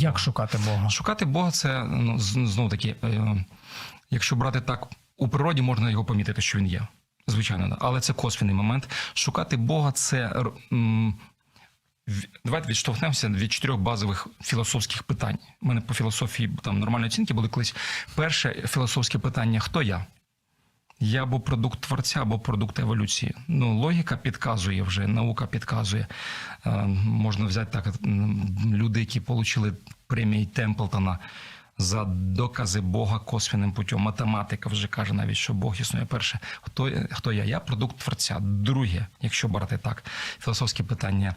Як шукати Бога? Шукати Бога це ну, знову таки, е, якщо брати так, у природі можна його помітити, що він є. Звичайно, але це косвіний момент. Шукати Бога це. Давайте відштовхнемося від чотирьох базових філософських питань. У мене по філософії там нормальні оцінки були колись. Перше філософське питання: хто я? Я або продукт творця, або продукт еволюції. Ну, логіка підказує вже, наука підказує. Е, можна взяти так, люди, які отримали премії Темплтона за докази Бога косвінним путем. Математика вже каже навіть, що Бог існує. Перше, хто, хто я? Я продукт творця. Друге, якщо брати так, філософське питання: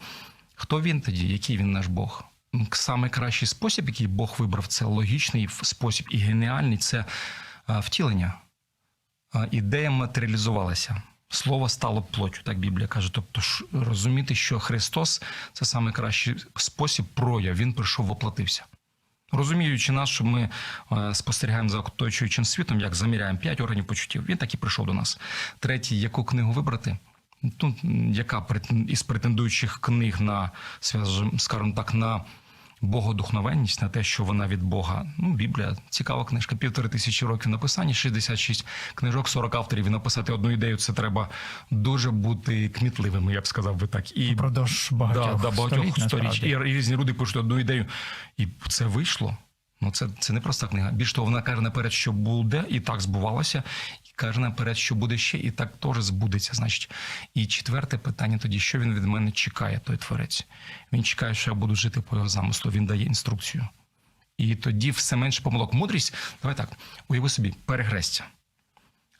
хто він тоді? Який він наш Бог? Саме кращий спосіб, який Бог вибрав, це логічний спосіб і геніальний це е, втілення. Ідея матеріалізувалася. Слово стало плоттю, так Біблія каже. Тобто, розуміти, що Христос це найкращий спосіб прояв. Він прийшов, воплотився. Розуміючи нас, що ми е, спостерігаємо за оточуючим світом, як заміряємо п'ять органів почуттів, він так і прийшов до нас. Третій, яку книгу вибрати? Ну, яка із претендуючих книг на скажімо так, на богодухновенність, на те, що вона від Бога. Ну, Біблія цікава книжка, півтори тисячі років написання, 66 книжок, 40 авторів. І написати одну ідею це треба дуже бути кмітливим, я б сказав би так. І Продовж багатьох, да, да, багатьох сторіч. І, і різні люди пишуть одну ідею. І це вийшло. Ну, це, це не проста книга. Більш того, вона каже наперед, що буде, і так збувалося, і каже наперед, що буде ще, і так теж збудеться. Значить, і четверте питання тоді, що він від мене чекає, той творець. Він чекає, що я буду жити по його замислу. Він дає інструкцію. І тоді все менше помилок. Мудрість, давай так, уяви собі, перехрестя.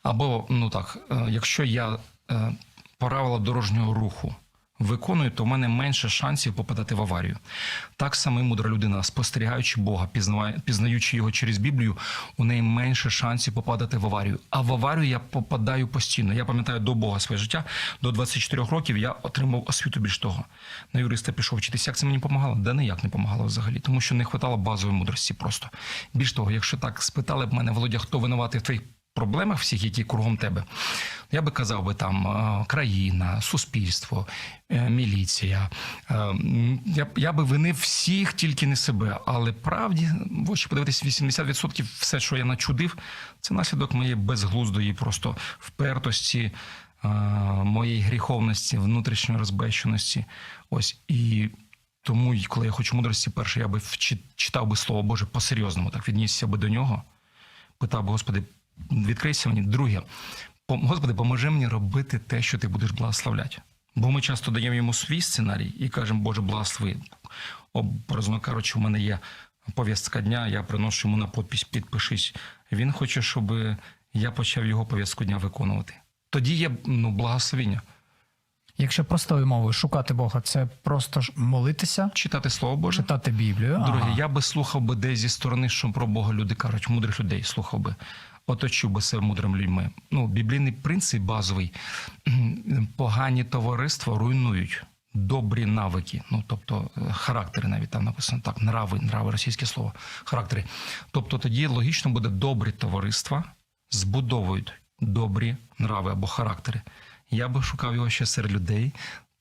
Або, ну так, е, якщо я е, правила дорожнього руху виконую, то в мене менше шансів попадати в аварію. Так само мудра людина, спостерігаючи Бога, пізнаючи його через Біблію, у неї менше шансів попадати в аварію. А в аварію я попадаю постійно. Я пам'ятаю до Бога своє життя. До 24 років я отримав освіту більш того. На юриста пішов вчитися. Як це мені допомагало? Да ніяк не допомагало взагалі, тому що не вистачало базової мудрості просто. Більш того, якщо так спитали б мене, Володя, хто винуватий в твоїх проблемах всіх, які кругом тебе, я би казав би там е, країна, суспільство, е, міліція. Е, Я, я би винив всіх, тільки не себе. Але правді, в очі подивитись, 80% все, що я начудив, це наслідок моєї безглуздої просто впертості, моєї гріховності, внутрішньої розбещеності. Ось і. Тому, коли я хочу мудрості, перше, я би читав би слово Боже по-серйозному, так віднісся би до нього, питав би, Господи, відкрийся мені. Друге, Господи, поможи мені робити те, що ти будеш благословляти. Бо ми часто даємо йому свій сценарій і кажемо, Боже, благослови. Образно кажучи, у мене є пов'язка дня, я приношу йому на подпись, підпишись. Він хоче, щоб я почав його пов'язку дня виконувати. Тоді є ну, благословіння. Якщо простою мовою шукати Бога, це просто ж молитися, Читати Слово Боже. читати Біблію. Друге, Ага. я би слухав би десь зі сторони, що про Бога люди кажуть, мудрих людей слухав би, оточив би себе мудрими людьми. Ну, біблійний принцип базовий: погані товариства руйнують. Добрі навики, ну тобто е, характери, навіть там написано так, нрави, нрави, російське слово, характери. Тобто тоді логічно буде добрі товариства збудовують добрі нрави або характери. Я би шукав його ще серед людей.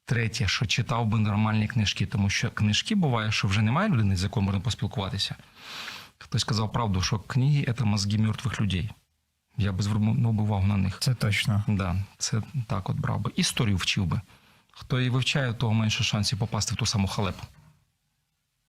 Третє, що читав би нормальні книжки, тому що книжки буває, що вже немає людини, з якою можна поспілкуватися. Хтось сказав правду, що книги це мозги мертвих людей. Я би звернув увагу на них. Це точно. Да, це так от брав би. Історію вчив би. Хто її вивчає, того менше шансів попасти в ту саму халепу.